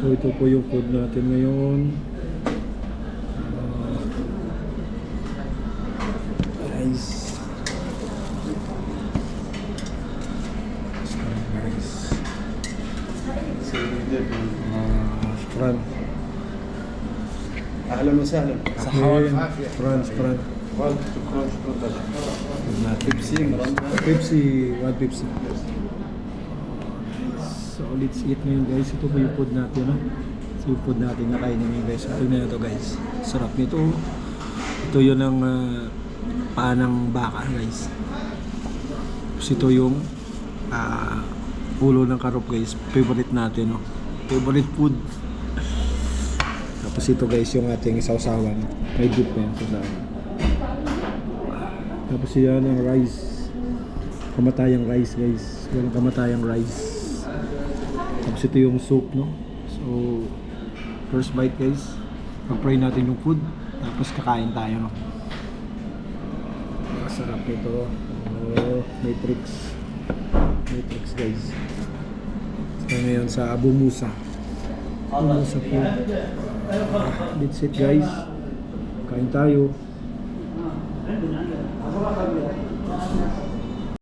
So ito po yung food natin ngayon. Uh, rice. Scrambled rice. Uh, shrimp. اهلا وسهلا صحة والعافية Shrimp, shrimp. شكرا شكرا Food natin. Pepsi, Miranda. So let's eat ngayon guys. Ito po yung food natin. No? Ito yung food natin na kainin ngayon guys. Ito na ito guys. Sarap nito. Ito yun ang uh, panang baka guys. Tapos ito yung ah, ulo ng karop guys. Favorite natin. No? Favorite food. Tapos ito guys yung ating sausawan. May dip na yung sausawan. Tapos yan ang rice. Kamatayang rice guys. Walang kamatayang rice. Ito yung soup no. So first bite guys. Pag-pray natin yung food. Tapos kakain tayo no. Masarap ito. Oh, matrix. Matrix guys. So ngayon sa Abu Musa. Abu Musa po. That's it guys. Kain tayo.